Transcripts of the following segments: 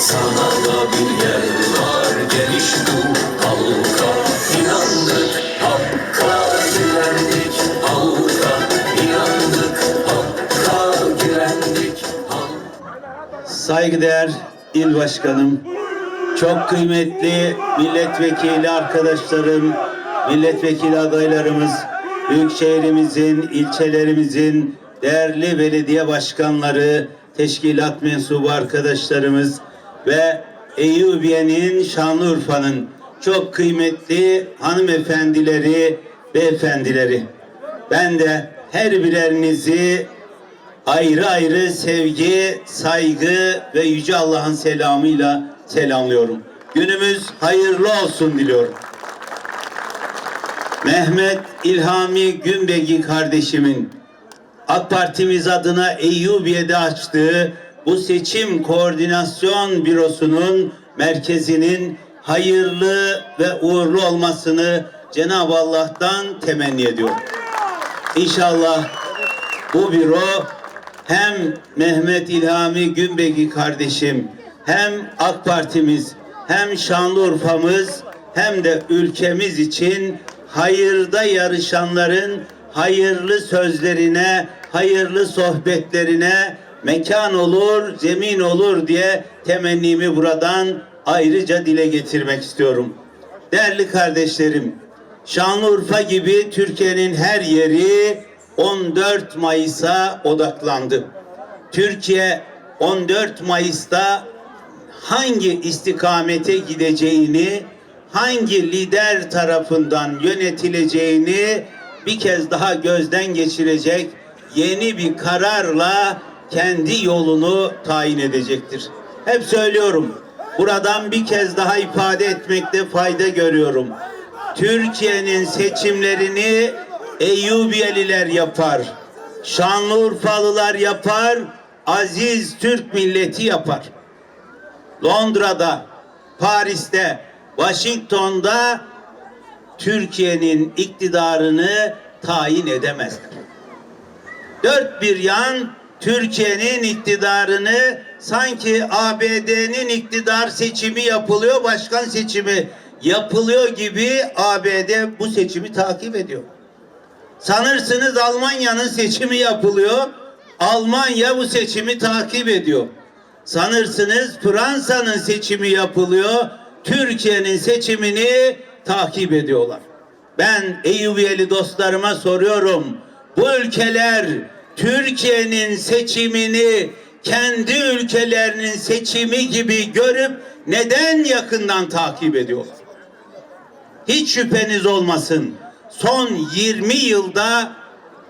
Sana da bir yer var geniş bu halka. İnandık hakka güvendik halka. İnandık hakka halka. Saygıdeğer il başkanım, çok kıymetli milletvekili arkadaşlarım, milletvekili adaylarımız, büyükşehirimizin, ilçelerimizin değerli belediye başkanları, teşkilat mensubu arkadaşlarımız ve Eyyubiye'nin Şanlıurfa'nın çok kıymetli hanımefendileri, beyefendileri. Ben de her birerinizi ayrı ayrı sevgi, saygı ve Yüce Allah'ın selamıyla selamlıyorum. Günümüz hayırlı olsun diliyorum. Mehmet İlhami Günbegi kardeşimin AK Partimiz adına Eyyubiye'de açtığı bu seçim koordinasyon bürosunun merkezinin hayırlı ve uğurlu olmasını Cenab-ı Allah'tan temenni ediyorum. İnşallah bu büro hem Mehmet İlhami Günbegi kardeşim hem AK Partimiz hem Şanlıurfa'mız hem de ülkemiz için hayırda yarışanların hayırlı sözlerine, hayırlı sohbetlerine mekan olur, zemin olur diye temennimi buradan ayrıca dile getirmek istiyorum. Değerli kardeşlerim, Şanlıurfa gibi Türkiye'nin her yeri 14 Mayıs'a odaklandı. Türkiye 14 Mayıs'ta hangi istikamete gideceğini, hangi lider tarafından yönetileceğini bir kez daha gözden geçirecek yeni bir kararla kendi yolunu tayin edecektir. Hep söylüyorum. Buradan bir kez daha ifade etmekte fayda görüyorum. Türkiye'nin seçimlerini Eyyubiyeliler yapar. Şanlıurfalılar yapar. Aziz Türk milleti yapar. Londra'da, Paris'te, Washington'da Türkiye'nin iktidarını tayin edemezler. Dört bir yan Türkiye'nin iktidarını sanki ABD'nin iktidar seçimi yapılıyor, başkan seçimi yapılıyor gibi ABD bu seçimi takip ediyor. Sanırsınız Almanya'nın seçimi yapılıyor. Almanya bu seçimi takip ediyor. Sanırsınız Fransa'nın seçimi yapılıyor. Türkiye'nin seçimini takip ediyorlar. Ben Eyyubiyeli dostlarıma soruyorum. Bu ülkeler Türkiye'nin seçimini kendi ülkelerinin seçimi gibi görüp neden yakından takip ediyorlar? Hiç şüpheniz olmasın. Son 20 yılda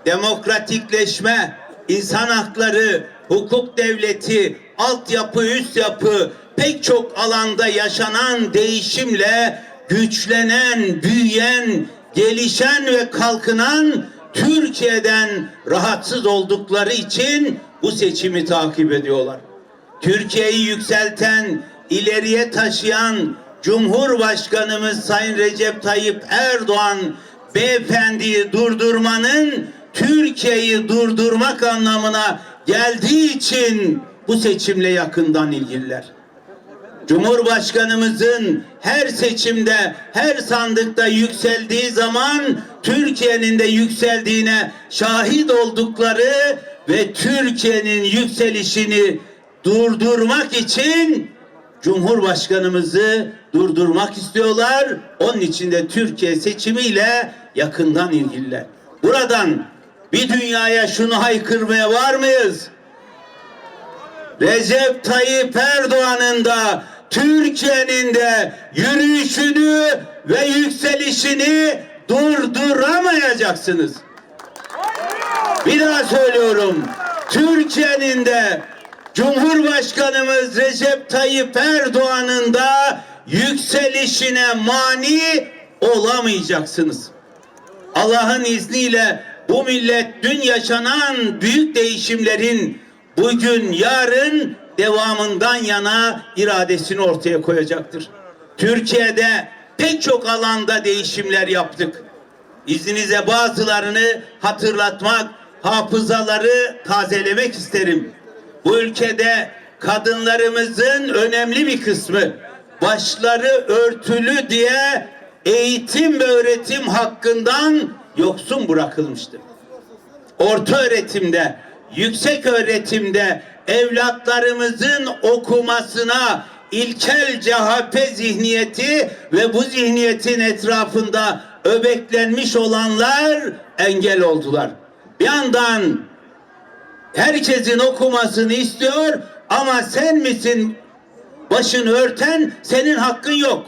demokratikleşme, insan hakları, hukuk devleti, altyapı, üst yapı pek çok alanda yaşanan değişimle güçlenen, büyüyen, gelişen ve kalkınan Türkiye'den rahatsız oldukları için bu seçimi takip ediyorlar. Türkiye'yi yükselten, ileriye taşıyan Cumhurbaşkanımız Sayın Recep Tayyip Erdoğan beyefendiyi durdurmanın Türkiye'yi durdurmak anlamına geldiği için bu seçimle yakından ilgililer. Cumhurbaşkanımızın her seçimde, her sandıkta yükseldiği zaman Türkiye'nin de yükseldiğine şahit oldukları ve Türkiye'nin yükselişini durdurmak için Cumhurbaşkanımızı durdurmak istiyorlar. Onun için de Türkiye seçimiyle yakından ilgililer. Buradan bir dünyaya şunu haykırmaya var mıyız? Recep Tayyip Erdoğan'ın da Türkiye'nin de yürüyüşünü ve yükselişini durduramayacaksınız. Bir daha söylüyorum. Türkiye'nin de Cumhurbaşkanımız Recep Tayyip Erdoğan'ın da yükselişine mani olamayacaksınız. Allah'ın izniyle bu millet dün yaşanan büyük değişimlerin bugün yarın devamından yana iradesini ortaya koyacaktır. Türkiye'de pek çok alanda değişimler yaptık. İzninizle bazılarını hatırlatmak, hafızaları tazelemek isterim. Bu ülkede kadınlarımızın önemli bir kısmı başları örtülü diye eğitim ve öğretim hakkından yoksun bırakılmıştır. Orta öğretimde, yüksek öğretimde evlatlarımızın okumasına ilkel CHP zihniyeti ve bu zihniyetin etrafında öbeklenmiş olanlar engel oldular. Bir yandan herkesin okumasını istiyor ama sen misin başını örten senin hakkın yok.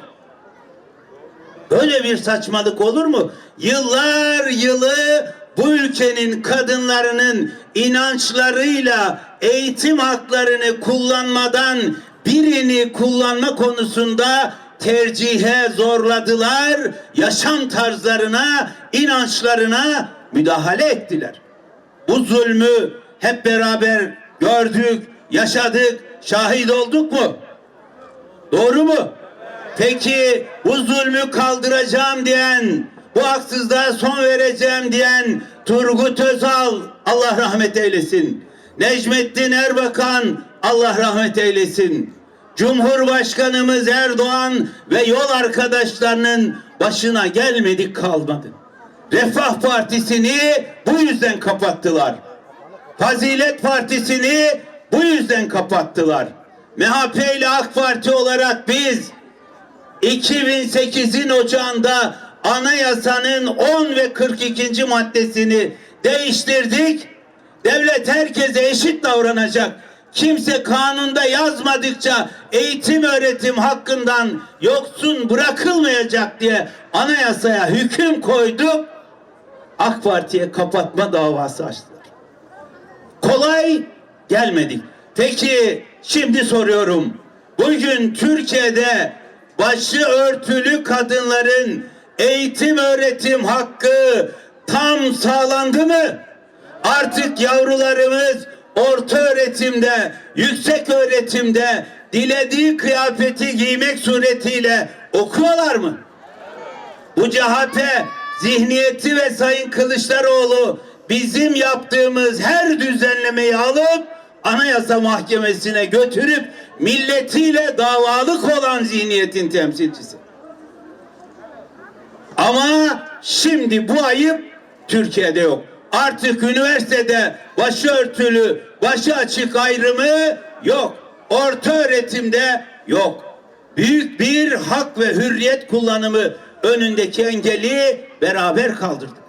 Böyle bir saçmalık olur mu? Yıllar yılı bu ülkenin kadınlarının inançlarıyla eğitim haklarını kullanmadan birini kullanma konusunda tercihe zorladılar. Yaşam tarzlarına, inançlarına müdahale ettiler. Bu zulmü hep beraber gördük, yaşadık, şahit olduk mu? Doğru mu? Peki bu zulmü kaldıracağım diyen, bu haksızlığa son vereceğim diyen Turgut Özal Allah rahmet eylesin. Necmettin Erbakan Allah rahmet eylesin. Cumhurbaşkanımız Erdoğan ve yol arkadaşlarının başına gelmedik kalmadı. Refah Partisi'ni bu yüzden kapattılar. Fazilet Partisi'ni bu yüzden kapattılar. MHP ile AK Parti olarak biz 2008'in ocağında anayasanın 10 ve 42. maddesini değiştirdik. Devlet herkese eşit davranacak. Kimse kanunda yazmadıkça eğitim öğretim hakkından yoksun bırakılmayacak diye anayasaya hüküm koyduk. AK Parti'ye kapatma davası açtılar. Kolay gelmedik. Peki şimdi soruyorum. Bugün Türkiye'de başı örtülü kadınların eğitim öğretim hakkı tam sağlandı mı? Artık yavrularımız orta öğretimde, yüksek öğretimde dilediği kıyafeti giymek suretiyle okuyorlar mı? Bu CHP zihniyeti ve Sayın Kılıçdaroğlu bizim yaptığımız her düzenlemeyi alıp Anayasa Mahkemesi'ne götürüp milletiyle davalık olan zihniyetin temsilcisi. Ama şimdi bu ayıp Türkiye'de yok. Artık üniversitede başörtülü, başı açık ayrımı yok. Orta öğretimde yok. Büyük bir hak ve hürriyet kullanımı önündeki engeli beraber kaldırdık.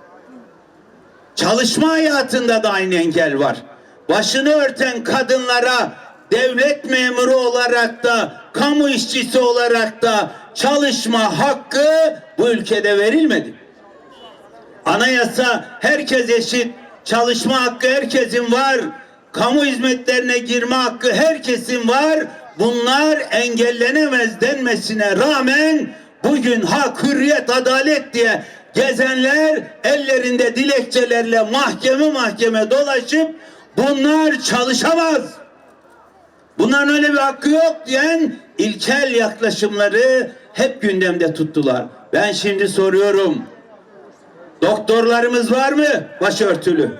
Çalışma hayatında da aynı engel var. Başını örten kadınlara devlet memuru olarak da kamu işçisi olarak da çalışma hakkı bu ülkede verilmedi. Anayasa herkes eşit, çalışma hakkı herkesin var, kamu hizmetlerine girme hakkı herkesin var. Bunlar engellenemez denmesine rağmen bugün hak, hürriyet, adalet diye gezenler ellerinde dilekçelerle mahkeme mahkeme dolaşıp bunlar çalışamaz. Bunların öyle bir hakkı yok diyen ilkel yaklaşımları hep gündemde tuttular. Ben şimdi soruyorum. Doktorlarımız var mı başörtülü?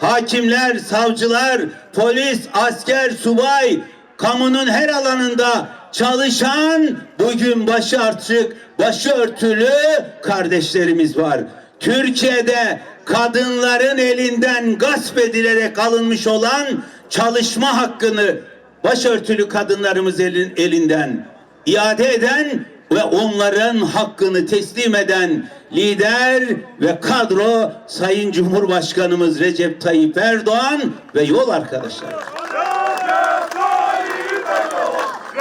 Hakimler, savcılar, polis, asker, subay, kamunun her alanında çalışan bugün başı açık, başı örtülü kardeşlerimiz var. Türkiye'de kadınların elinden gasp edilerek alınmış olan çalışma hakkını başörtülü kadınlarımız elin, elinden iade eden ve onların hakkını teslim eden lider ve kadro Sayın Cumhurbaşkanımız Recep Tayyip Erdoğan ve yol arkadaşları.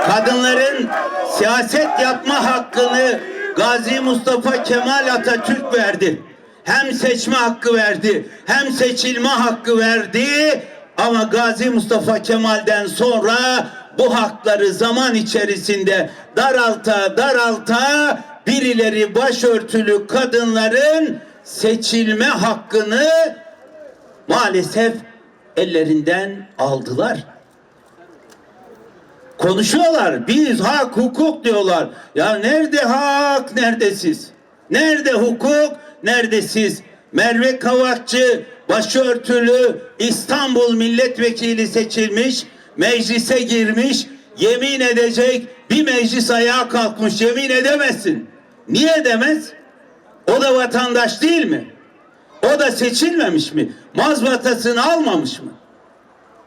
Kadınların siyaset yapma hakkını Gazi Mustafa Kemal Atatürk verdi. Hem seçme hakkı verdi, hem seçilme hakkı verdi. Ama Gazi Mustafa Kemal'den sonra bu hakları zaman içerisinde daralta daralta birileri başörtülü kadınların seçilme hakkını maalesef ellerinden aldılar. Konuşuyorlar. Biz hak hukuk diyorlar. Ya nerede hak, nerede siz? Nerede hukuk, nerede siz? Merve Kavakçı başörtülü İstanbul milletvekili seçilmiş. meclise girmiş, yemin edecek bir meclis ayağa kalkmış yemin edemezsin. Niye edemez? O da vatandaş değil mi? O da seçilmemiş mi? Mazbatasını almamış mı?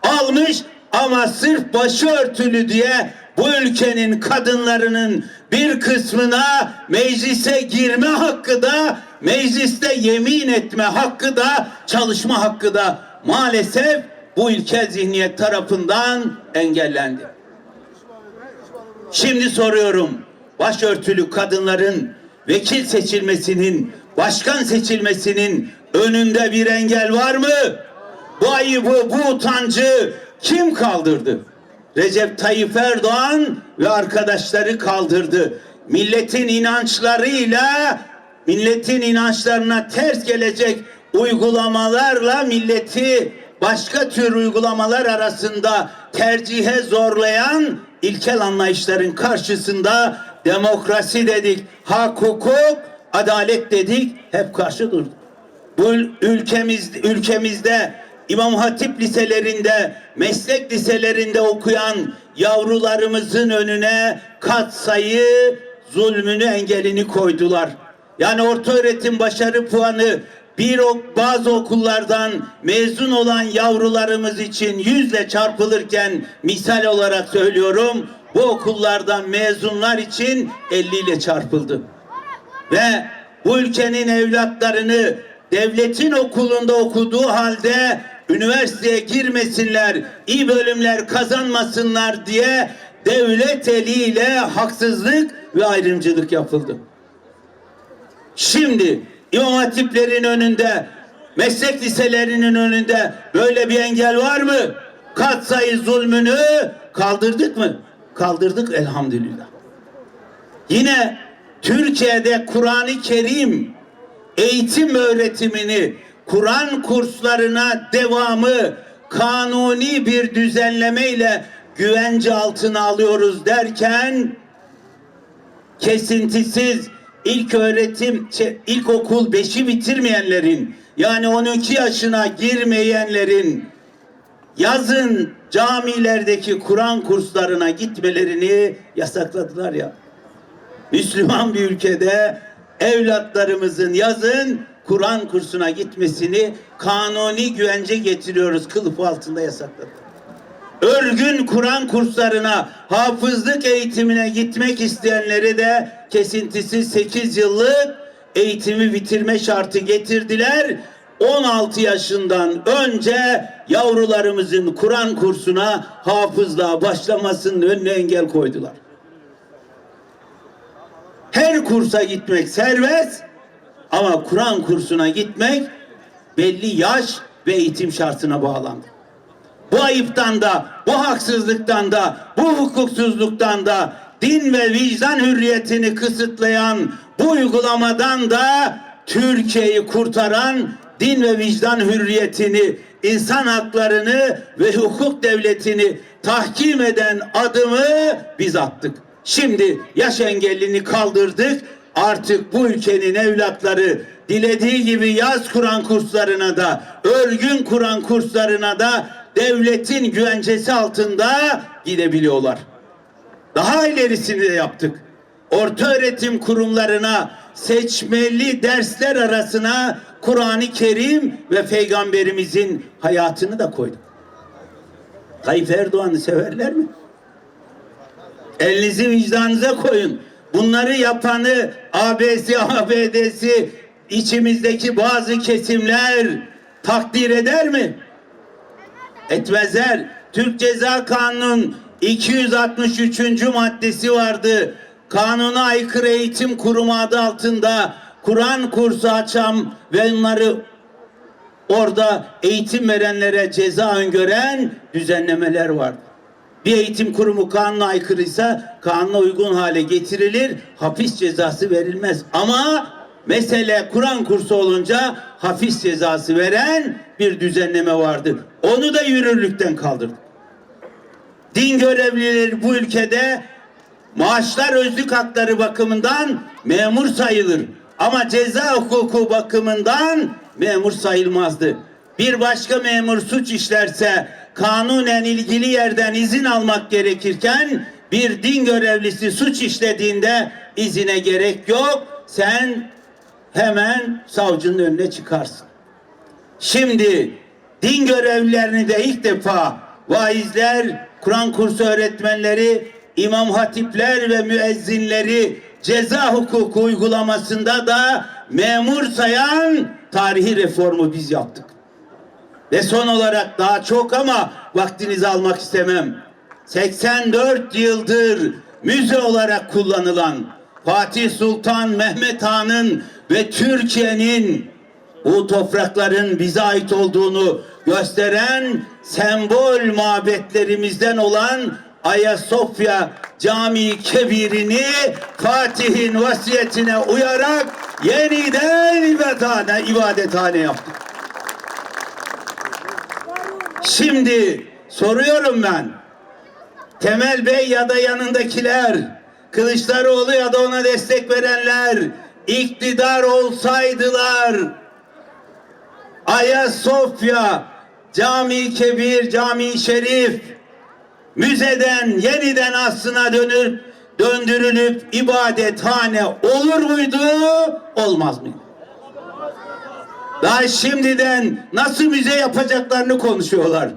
Almış ama sırf başörtülü diye bu ülkenin kadınlarının bir kısmına meclise girme hakkı da mecliste yemin etme hakkı da çalışma hakkı da maalesef bu ilkel zihniyet tarafından engellendi. Şimdi soruyorum. Başörtülü kadınların vekil seçilmesinin, başkan seçilmesinin önünde bir engel var mı? Bu ayıbı, bu utancı kim kaldırdı? Recep Tayyip Erdoğan ve arkadaşları kaldırdı. Milletin inançlarıyla, milletin inançlarına ters gelecek uygulamalarla milleti başka tür uygulamalar arasında tercihe zorlayan ilkel anlayışların karşısında demokrasi dedik, hak hukuk, adalet dedik, hep karşı durduk. Bu ülkemiz, ülkemizde İmam Hatip liselerinde, meslek liselerinde okuyan yavrularımızın önüne kat sayı zulmünü engelini koydular. Yani orta öğretim başarı puanı bir bazı okullardan mezun olan yavrularımız için yüzle çarpılırken misal olarak söylüyorum bu okullardan mezunlar için 50 ile çarpıldı ve bu ülkenin evlatlarını devletin okulunda okuduğu halde üniversiteye girmesinler, iyi bölümler kazanmasınlar diye devlet eliyle haksızlık ve ayrımcılık yapıldı. Şimdi İmam Hatiplerin önünde, meslek liselerinin önünde böyle bir engel var mı? Katsayı zulmünü kaldırdık mı? Kaldırdık elhamdülillah. Yine Türkiye'de Kur'an-ı Kerim eğitim öğretimini Kur'an kurslarına devamı kanuni bir düzenlemeyle güvence altına alıyoruz derken kesintisiz ilk öğretim şey, ilkokul 5'i bitirmeyenlerin yani 12 yaşına girmeyenlerin yazın camilerdeki Kur'an kurslarına gitmelerini yasakladılar ya. Müslüman bir ülkede evlatlarımızın yazın Kur'an kursuna gitmesini kanuni güvence getiriyoruz. Kılıf altında yasakladık. Örgün Kur'an kurslarına, hafızlık eğitimine gitmek isteyenleri de kesintisiz 8 yıllık eğitimi bitirme şartı getirdiler. 16 yaşından önce yavrularımızın Kur'an kursuna hafızlığa başlamasının önüne engel koydular. Her kursa gitmek serbest ama Kur'an kursuna gitmek belli yaş ve eğitim şartına bağlandı. Bu ayıptan da, bu haksızlıktan da, bu hukuksuzluktan da, din ve vicdan hürriyetini kısıtlayan bu uygulamadan da Türkiye'yi kurtaran din ve vicdan hürriyetini, insan haklarını ve hukuk devletini tahkim eden adımı biz attık. Şimdi yaş engellini kaldırdık. Artık bu ülkenin evlatları dilediği gibi yaz Kur'an kurslarına da, örgün Kur'an kurslarına da devletin güvencesi altında gidebiliyorlar. Daha ilerisini de yaptık. Orta öğretim kurumlarına seçmeli dersler arasına Kur'an-ı Kerim ve Peygamberimizin hayatını da koyduk. Tayyip Erdoğan'ı severler mi? Elinizi vicdanınıza koyun. Bunları yapanı AB'si, ABD'si içimizdeki bazı kesimler takdir eder mi? Etmezler. Türk Ceza Kanunu'nun 263. maddesi vardı. Kanuna aykırı eğitim kurumu adı altında Kur'an kursu açan ve onları orada eğitim verenlere ceza öngören düzenlemeler vardı. Bir eğitim kurumu kanuna aykırıysa kanuna uygun hale getirilir, hapis cezası verilmez. Ama mesele Kur'an kursu olunca hapis cezası veren bir düzenleme vardı. Onu da yürürlükten kaldırdık. Din görevlileri bu ülkede maaşlar özlük hakları bakımından memur sayılır. Ama ceza hukuku bakımından memur sayılmazdı. Bir başka memur suç işlerse kanunen ilgili yerden izin almak gerekirken bir din görevlisi suç işlediğinde izine gerek yok. Sen hemen savcının önüne çıkarsın. Şimdi din görevlilerini de ilk defa vaizler, Kur'an kursu öğretmenleri, imam hatipler ve müezzinleri ceza hukuku uygulamasında da memur sayan tarihi reformu biz yaptık. Ve son olarak daha çok ama vaktinizi almak istemem. 84 yıldır müze olarak kullanılan Fatih Sultan Mehmet Han'ın ve Türkiye'nin bu toprakların bize ait olduğunu gösteren sembol mabetlerimizden olan Ayasofya Camii Kebir'ini Fatih'in vasiyetine uyarak yeniden ibadethane, ibadethane yaptık. Şimdi soruyorum ben. Temel Bey ya da yanındakiler, Kılıçdaroğlu ya da ona destek verenler iktidar olsaydılar Ayasofya, Cami Kebir, Cami Şerif müzeden yeniden aslına dönüp döndürülüp ibadethane olur muydu, olmaz mıydı? Daha şimdiden nasıl müze yapacaklarını konuşuyorlar.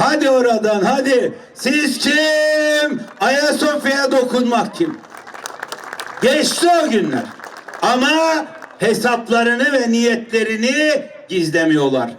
Hadi oradan hadi. Siz kim? Ayasofya'ya dokunmak kim? Geçti o günler. Ama hesaplarını ve niyetlerini gizlemiyorlar.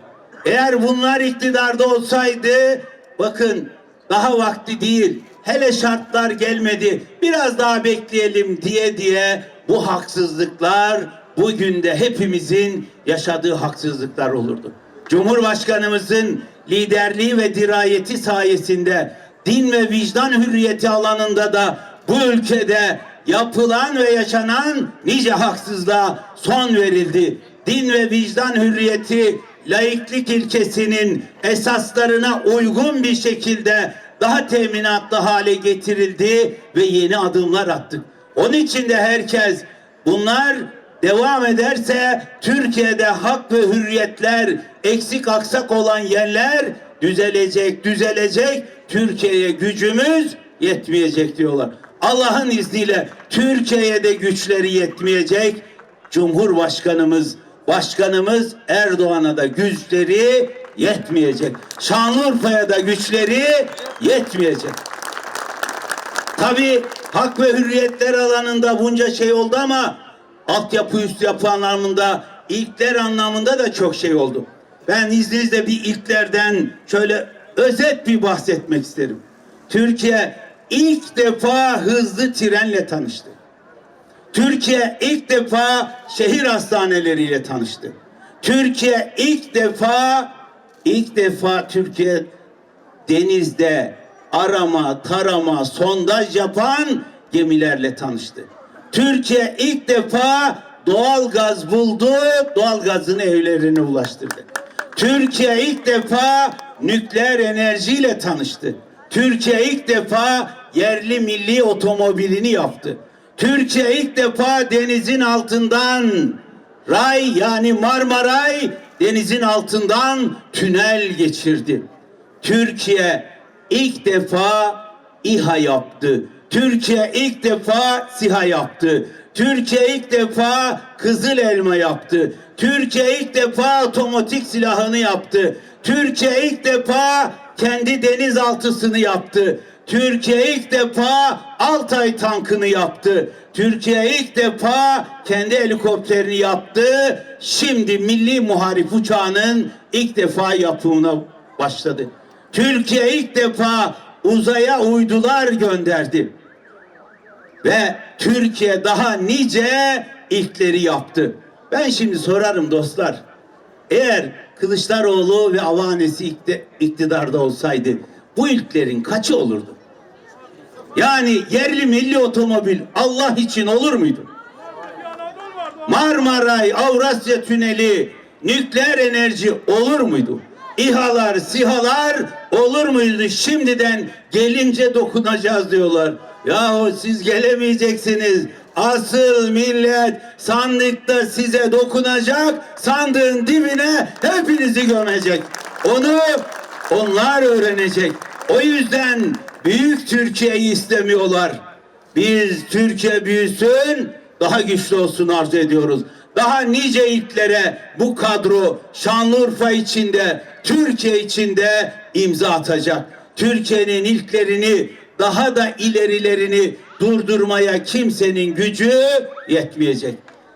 Eğer bunlar iktidarda olsaydı bakın daha vakti değil. Hele şartlar gelmedi. Biraz daha bekleyelim diye diye bu haksızlıklar bugün de hepimizin yaşadığı haksızlıklar olurdu. Cumhurbaşkanımızın liderliği ve dirayeti sayesinde din ve vicdan hürriyeti alanında da bu ülkede yapılan ve yaşanan nice haksızlığa son verildi. Din ve vicdan hürriyeti laiklik ilkesinin esaslarına uygun bir şekilde daha teminatlı hale getirildi ve yeni adımlar attık. Onun için de herkes bunlar devam ederse Türkiye'de hak ve hürriyetler eksik aksak olan yerler düzelecek, düzelecek. Türkiye'ye gücümüz yetmeyecek diyorlar. Allah'ın izniyle Türkiye'ye de güçleri yetmeyecek. Cumhurbaşkanımız, başkanımız Erdoğan'a da güçleri yetmeyecek. Şanlıurfa'ya da güçleri yetmeyecek. Tabi hak ve hürriyetler alanında bunca şey oldu ama altyapı üst yapı anlamında ilkler anlamında da çok şey oldu. Ben izninizle bir ilklerden şöyle özet bir bahsetmek isterim. Türkiye ilk defa hızlı trenle tanıştı. Türkiye ilk defa şehir hastaneleriyle tanıştı. Türkiye ilk defa ilk defa Türkiye denizde arama, tarama, sondaj yapan gemilerle tanıştı. Türkiye ilk defa doğal gaz buldu, doğal gazını evlerine ulaştırdı. Türkiye ilk defa nükleer enerjiyle tanıştı. Türkiye ilk defa yerli milli otomobilini yaptı. Türkiye ilk defa denizin altından ray yani Marmaray denizin altından tünel geçirdi. Türkiye ilk defa İHA yaptı. Türkiye ilk defa SİHA yaptı. Türkiye ilk defa Kızıl Elma yaptı. Türkiye ilk defa otomatik silahını yaptı. Türkiye ilk defa kendi denizaltısını yaptı. Türkiye ilk defa Altay tankını yaptı. Türkiye ilk defa kendi helikopterini yaptı. Şimdi milli muharip uçağının ilk defa yapımına başladı. Türkiye ilk defa uzaya uydular gönderdi. Ve Türkiye daha nice ilkleri yaptı. Ben şimdi sorarım dostlar. Eğer Kılıçdaroğlu ve avanesi ikti- iktidarda olsaydı bu ilklerin kaçı olurdu? Yani yerli milli otomobil Allah için olur muydu? Marmaray, Avrasya Tüneli, nükleer enerji olur muydu? İHA'lar, SİHA'lar olur muydu? Şimdiden gelince dokunacağız diyorlar. Yahu siz gelemeyeceksiniz. Asıl millet sandıkta size dokunacak, sandığın dibine hepinizi gömecek. Onu Onlar öğrenecek. O yüzden büyük Türkiye'yi istemiyorlar. Biz Türkiye büyüsün, daha güçlü olsun arzu ediyoruz. Daha nice ilklere bu kadro Şanlıurfa içinde, Türkiye içinde imza atacak. Türkiye'nin ilklerini, daha da ilerilerini durdurmaya kimsenin gücü yetmeyecek.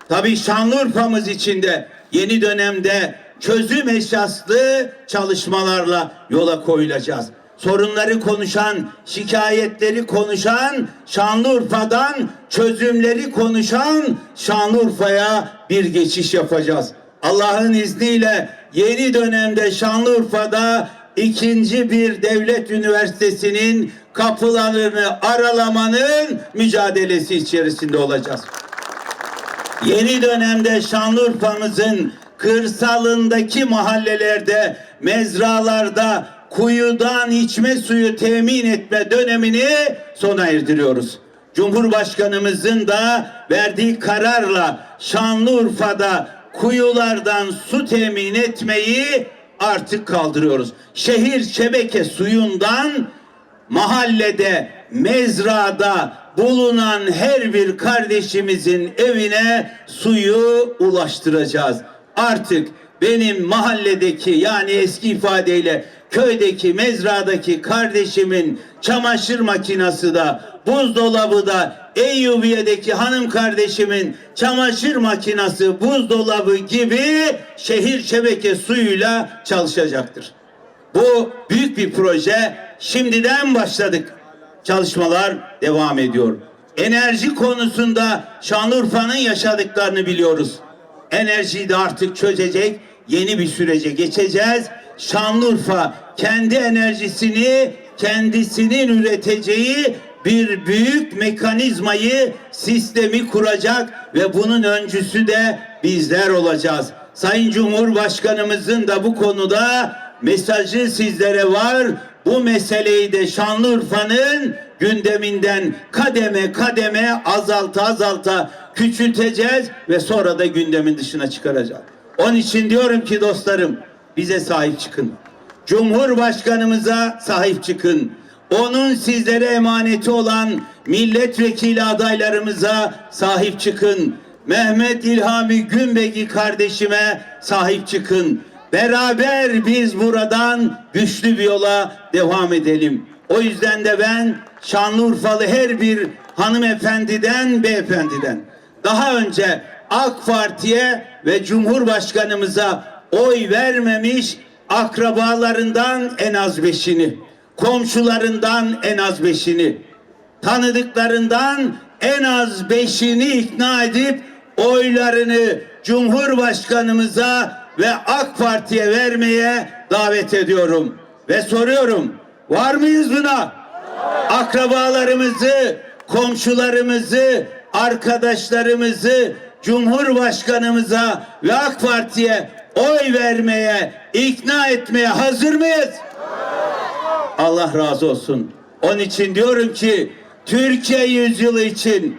Tabii Şanlıurfa'mız içinde yeni dönemde çözüm esaslı çalışmalarla yola koyulacağız. Sorunları konuşan, şikayetleri konuşan, Şanlıurfa'dan çözümleri konuşan Şanlıurfa'ya bir geçiş yapacağız. Allah'ın izniyle yeni dönemde Şanlıurfa'da ikinci bir devlet üniversitesinin kapılarını aralamanın mücadelesi içerisinde olacağız. Yeni dönemde Şanlıurfa'mızın kırsalındaki mahallelerde, mezralarda kuyudan içme suyu temin etme dönemini sona erdiriyoruz. Cumhurbaşkanımızın da verdiği kararla Şanlıurfa'da kuyulardan su temin etmeyi artık kaldırıyoruz. Şehir şebeke suyundan mahallede, mezrada bulunan her bir kardeşimizin evine suyu ulaştıracağız. Artık benim mahalledeki yani eski ifadeyle köydeki mezradaki kardeşimin çamaşır makinası da buzdolabı da Eyyubiye'deki hanım kardeşimin çamaşır makinası buzdolabı gibi şehir şebeke suyuyla çalışacaktır. Bu büyük bir proje. Şimdiden başladık. Çalışmalar devam ediyor. Enerji konusunda Şanlıurfa'nın yaşadıklarını biliyoruz. Enerjiyi de artık çözecek yeni bir sürece geçeceğiz. Şanlıurfa kendi enerjisini kendisinin üreteceği bir büyük mekanizmayı, sistemi kuracak ve bunun öncüsü de bizler olacağız. Sayın Cumhurbaşkanımızın da bu konuda mesajı sizlere var. Bu meseleyi de Şanlıurfa'nın gündeminden kademe kademe azalta azalta küçülteceğiz ve sonra da gündemin dışına çıkaracağız. Onun için diyorum ki dostlarım bize sahip çıkın. Cumhurbaşkanımıza sahip çıkın. Onun sizlere emaneti olan milletvekili adaylarımıza sahip çıkın. Mehmet İlhami Günbegi kardeşime sahip çıkın. Beraber biz buradan güçlü bir yola devam edelim. O yüzden de ben Şanlıurfalı her bir hanımefendiden, beyefendiden daha önce AK Parti'ye ve Cumhurbaşkanımıza oy vermemiş akrabalarından en az beşini, komşularından en az beşini, tanıdıklarından en az beşini ikna edip oylarını Cumhurbaşkanımıza ve AK Parti'ye vermeye davet ediyorum. Ve soruyorum, var mıyız buna? Akrabalarımızı, komşularımızı, arkadaşlarımızı Cumhurbaşkanımıza ve AK Parti'ye oy vermeye, ikna etmeye hazır mıyız? Allah razı olsun. Onun için diyorum ki Türkiye yüzyılı için,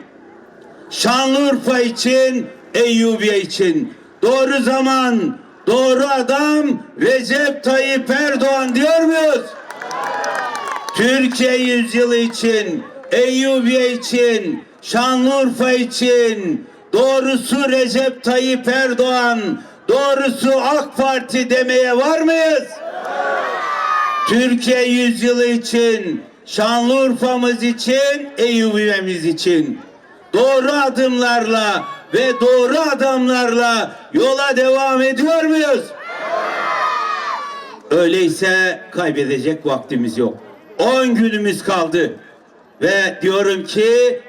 Şanlıurfa için, Eyyubiye için doğru zaman, doğru adam Recep Tayyip Erdoğan diyor muyuz? Türkiye yüzyılı için, Eyyubiye için, Şanlıurfa için doğrusu Recep Tayyip Erdoğan, doğrusu AK Parti demeye var mıyız? Türkiye yüzyılı için, Şanlıurfa'mız için, Eyyubiye'miz için doğru adımlarla ve doğru adamlarla yola devam ediyor muyuz? Öyleyse kaybedecek vaktimiz yok. 10 günümüz kaldı. Ve diyorum ki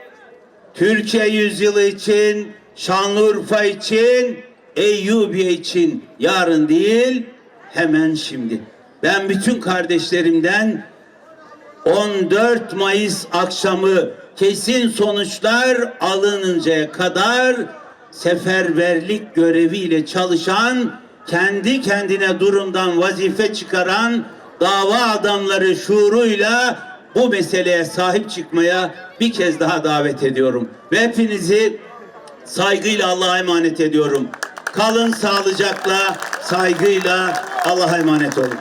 Türkiye yüzyılı için, Şanlıurfa için, Eyyubiye için yarın değil hemen şimdi. Ben bütün kardeşlerimden 14 Mayıs akşamı kesin sonuçlar alınıncaya kadar seferberlik göreviyle çalışan, kendi kendine durumdan vazife çıkaran dava adamları şuuruyla bu meseleye sahip çıkmaya bir kez daha davet ediyorum. Ve hepinizi saygıyla Allah'a emanet ediyorum. Kalın sağlıcakla, saygıyla Allah'a emanet olun.